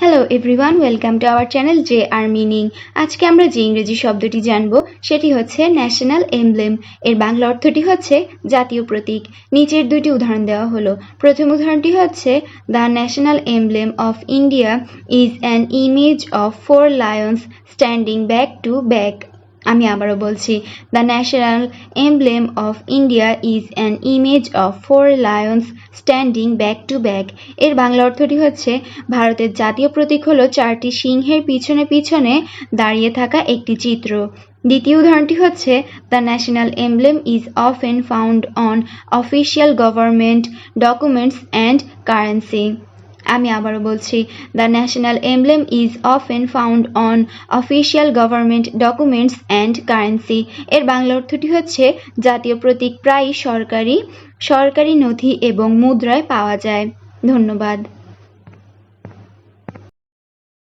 Hello everyone welcome to our channel J R meaning আজকে আমরা যে ইংরেজি শব্দটি জানব, সেটি হচ্ছে ন্যাশনাল এমব্লেম এর বাংলা অর্থটি হচ্ছে জাতীয় প্রতীক। নিচের দুটি উদাহরণ দেওয়া হলো। প্রথম উদাহরণটি হচ্ছে the national emblem of India is an image of four lions standing back to back আমি আবারও বলছি the national emblem of India is an image of four lions standing back to back এর বাংলা অর্থটি হচ্ছে, ভারতের জাতীয় প্রতীক হলো চারটি সিংহের পিছনে পিছনে দাঁড়িয়ে থাকা একটি চিত্র। দ্বিতীয় উদাহরণটি হচ্ছে the national emblem is often found on official government documents and currency আমি আবারও বলছি the national emblem is often found on official government documents and currency এর বাংলা অর্থটি হচ্ছে, জাতীয় প্রতীক প্রায়ই সরকারি সরকারি নথি এবং মুদ্রায় পাওয়া যায়। ধন্যবাদ।